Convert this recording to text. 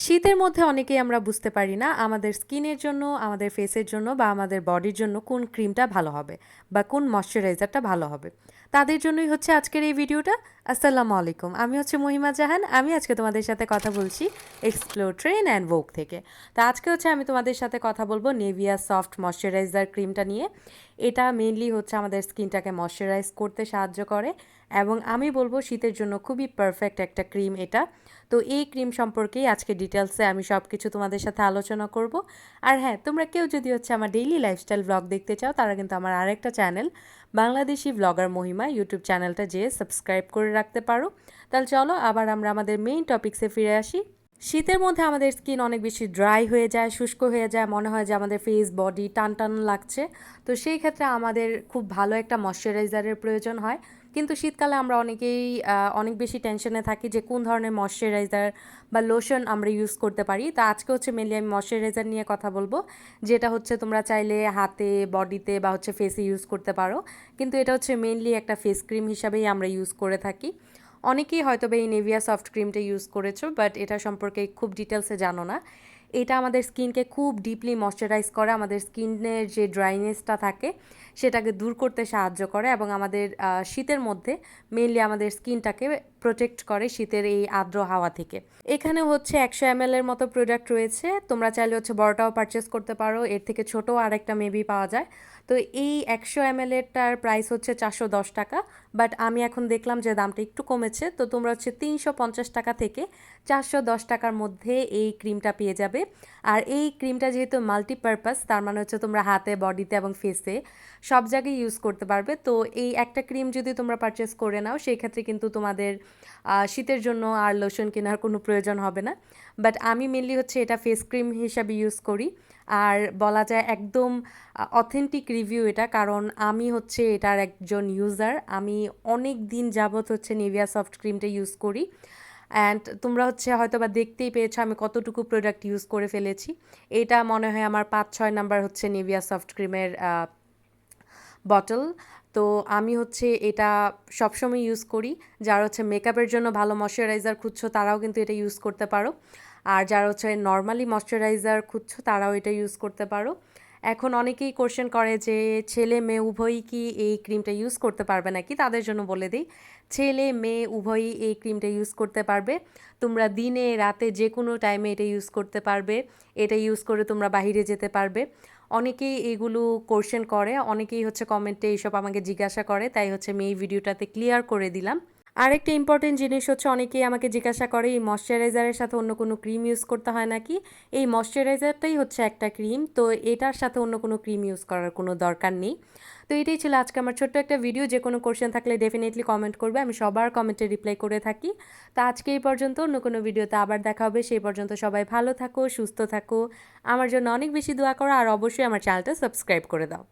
শীতের মধ্যে অনেকেই আমরা বুঝতে পারি না আমাদের স্কিনের জন্য, আমাদের ফেসের জন্য বা আমাদের বডির জন্য কোন ক্রিমটা ভালো হবে বা কোন ময়শ্চারাইজারটা ভালো হবে। তাদের জন্যই হচ্ছে আজকের এই ভিডিওটা। আসসালামু আলাইকুম। আমি হচ্ছে মহিমা জাহান। আমি আজকে তোমাদের সাথে কথা বলছি এক্সপ্লোর ট্রেন অ্যান্ড ভোগ থেকে। তা আজকে হচ্ছে আমি তোমাদের সাথে কথা বলব নেভিয়া সফট ময়শ্চারাইজার ক্রিমটা নিয়ে। এটা মেনলি হচ্ছে আমাদের স্কিনটাকে ময়শ্চারাইজ করতে সাহায্য করে। এবং আমি বলব শীতের জন্য খুবই পারফেক্ট একটা ক্রিম এটা। তো এই ক্রিম সম্পর্কেই আজকে ডিটেলসে আমি সব কিছু তোমাদের সাথে আলোচনা করব। আর হ্যাঁ তোমরা কেউ যদি হচ্ছে আমার ডেইলি লাইফস্টাইল ব্লগ দেখতে চাও, তারা কিন্তু আমার আরেকটা channel Bangladeshi blogger Mahima YouTube চ্যানেলটা যেয়ে সাবস্ক্রাইব করে রাখতে পারো। তাহলে চলো আবার আমরা আমাদের মেইন টপিক্সে ফিরে আসি। শীতের মধ্যে আমাদের স্কিন অনেক বেশি ড্রাই হয়ে যায়, শুষ্ক হয়ে যায়, মনে হয় যে আমাদের ফেস বডি টান টান লাগছে। তো সেই ক্ষেত্রে আমাদের খুব ভালো একটা ময়শ্চারাইজারের প্রয়োজন হয়। কিন্তু শীতকালে আমরা অনেকেই অনেক বেশি টেনশনে থাকি যে কোন ধরনের ময়শ্চারাইজার বা লোশন আমরা ইউজ করতে পারি। তা আজকে হচ্ছে মেনলি আমি ময়শ্চারাইজার নিয়ে কথা বলব, যেটা হচ্ছে তোমরা চাইলে হাতে বডিতে বা হচ্ছে ফেসে ইউজ করতে পারো। কিন্তু এটা হচ্ছে মেনলি একটা ফেস ক্রিম হিসাবেই আমরা ইউজ করে থাকি। অনেকেই হয়তো বা এই নেভিয়া সফট ক্রিমটা ইউজ করেছ বাট এটা সম্পর্কে খুব ডিটেলসে জানো না। এটা আমাদের স্কিনকে খুব ডিপলি ময়শ্চারাইজ করে, আমাদের স্কিনের যে ড্রাইনেসটা থাকে, সেটাকে দূর করতে সাহায্য করে এবং আমাদের শীতের মধ্যে মেনলি আমাদের স্কিনটাকে প্রোটেক্ট করে শীতের এই আর্দ্র হাওয়া থেকে। এখানে হচ্ছে একশো এম এর মতো প্রোডাক্ট রয়েছে। তোমরা চাইলে হচ্ছে বড়টাও পারচেস করতে পারো। এর থেকে ছোটো আরেকটা মেবি পাওয়া যায়। তো এই একশো এম এরটার প্রাইস হচ্ছে চারশো দশ টাকা। বাট আমি এখন দেখলাম যে দামটা একটু কমেছে। তো তোমরা হচ্ছে তিনশো পঞ্চাশ টাকা থেকে চারশো দশ টাকার মধ্যে এই ক্রিমটা পেয়ে যাবে। আর এই ক্রিমটা যেহেতু মাল্টিপারপাস তার মানে হচ্ছে তোমরা হাতে বডিতে এবং ফেসে সব জায়গায় ইউজ করতে পারবে। তো এই একটা ক্রিম যদি তোমরা পারচেস করে নাও সেই ক্ষেত্রে কিন্তু তোমাদের শীতের জন্য আর লোশন কেনার কোনো প্রয়োজন হবে না। বাট আমি মেনলি হচ্ছে এটা ফেস ক্রিম হিসাবে ইউজ করি। আর বলা যায় একদম অথেন্টিক রিভিউ এটা, কারণ আমি হচ্ছে এটার একজন ইউজার আমি অনেক দিন যাবৎ হচ্ছে নিভিয়া সফট ক্রিমটা ইউজ করি। অ্যান্ড তোমরা হচ্ছে হয়তো বা দেখতেই পেয়েছ আমি কতটুকু প্রোডাক্ট ইউজ করে ফেলেছি। এটা মনে হয় আমার পাঁচ ছয় নাম্বার হচ্ছে নিভিয়া সফট ক্রিমের বটল তো আমি হচ্ছে এটা সবসময় ইউজ করি। যারা হচ্ছে মেকআপের জন্য ভালো ময়শ্চারাইজার খুঁজছো তারাও কিন্তু এটা ইউজ করতে পারো। আর যারা হচ্ছে নর্মালি ময়শ্চারাইজার খুঁজছো তারাও এটা ইউজ করতে পারো। এখন অনেকেই কোশ্চেন করে যে, ছেলে মেয়ে উভয়ই কি এই ক্রিমটা ইউজ করতে পারবে নাকি? তাদের জন্য বলে দিই, ছেলে মেয়ে উভয়ই এই ক্রিমটা ইউজ করতে পারবে। তোমরা দিনে, রাতে যে কোনো টাইমে এটা ইউজ করতে পারবে। এটা ইউজ করে তোমরা বাহিরে যেতে পারবে। অনেকেই এগুলো কোশ্চেন করে, অনেকেই হচ্ছে কমেন্টে এইসব আমাকে জিজ্ঞাসা করে, তাই হচ্ছে আমি এই ভিডিওটাতে ক্লিয়ার করে দিলাম। আরেকটা ইম্পর্টেন্ট জিনিস হচ্ছে অনেকেই আমাকে জিজ্ঞাসা করে, এই ময়শ্চারাইজারের সাথে অন্য কোনো ক্রিম ইউজ করতে হয় নাকি? এই ময়শ্চারাইজারটাই হচ্ছে একটা ক্রিম তো এটার সাথে অন্য কোনো ক্রিম ইউজ করার কোনো দরকার নেই। তো এটাই ছিল আজকে আমার ছোট্ট একটা ভিডিও যে কোনো কোশ্চেন থাকলে ডেফিনেটলি কমেন্ট করবে, আমি সবার কমেন্টে রিপ্লাই করে থাকি। তো আজকে এই পর্যন্ত, অন্য কোনো ভিডিওতে আবার দেখা হবে, সেই পর্যন্ত সবাই ভালো থাকো, সুস্থ থাকো। আমার জন্য অনেক বেশি দোয়া করো, আর অবশ্যই আমার চ্যানেলটা সাবস্ক্রাইব করে দাও।